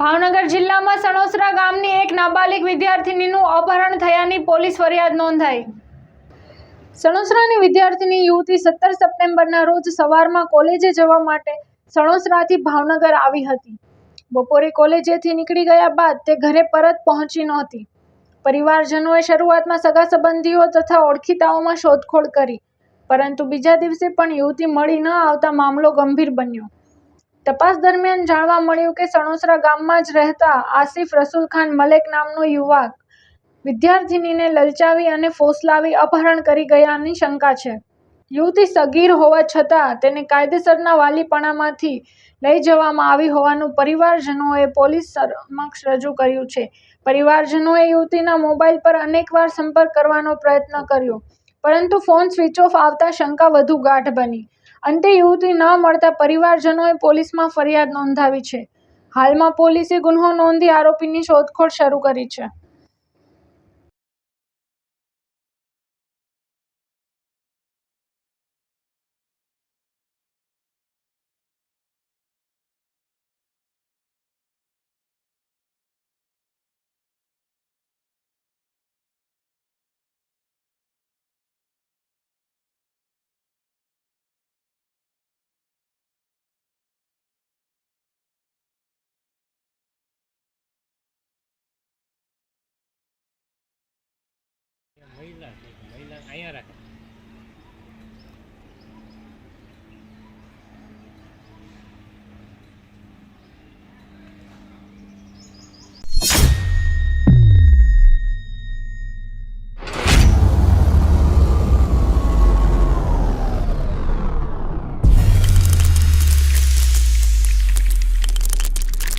ભાવનગર જિલ્લામાં સણોસરા ગામની એક નાબાલિગ વિદ્યાર્થિનીનું અપહરણ થયાની પોલીસ ફરિયાદ નોંધાઈ. સણોસરાની વિદ્યાર્થીની યુવતી સત્તર સપ્ટેમ્બરના રોજ સવારમાં કોલેજે જવા માટે સણોસરાથી ભાવનગર આવી હતી. બપોરે કોલેજેથી નીકળી ગયા બાદ તે ઘરે પરત પહોંચી નહોતી. પરિવારજનોએ શરૂઆતમાં સગા સંબંધીઓ તથા ઓળખીતાઓમાં શોધખોળ કરી, પરંતુ બીજા દિવસે પણ યુવતી મળી ન આવતા મામલો ગંભીર બન્યો. તપાસ દરમિયાન જાણવા મળ્યું કે સણોસરા ગામમાં જ રહેતા આસિફ રસુલ ખાન મલેક નામનો યુવક વિદ્યાર્થિનીને લલચાવી અને ફોસલાવી અપહરણ કરી ગયાની શંકા છે. યુવતી સગીર હોવા છતાં તેને કાયદેસરના વાલીપણામાંથી લઈ જવામાં આવી હોવાનું પરિવારજનોએ પોલીસ સમક્ષ રજૂ કર્યું છે. પરિવારજનોએ યુવતીના મોબાઈલ પર અનેકવાર સંપર્ક કરવાનો પ્રયત્ન કર્યો, પરંતુ ફોન સ્વિચ ઓફ આવતા શંકા વધુ ગાઢ બની. અંતે યુવતી ન મળતા પરિવારજનોએ પોલીસમાં ફરિયાદ નોંધાવી છે. હાલમાં પોલીસે ગુન્હો નોંધી આરોપીની શોધખોળ શરૂ કરી છે. અહીંયા રાખે.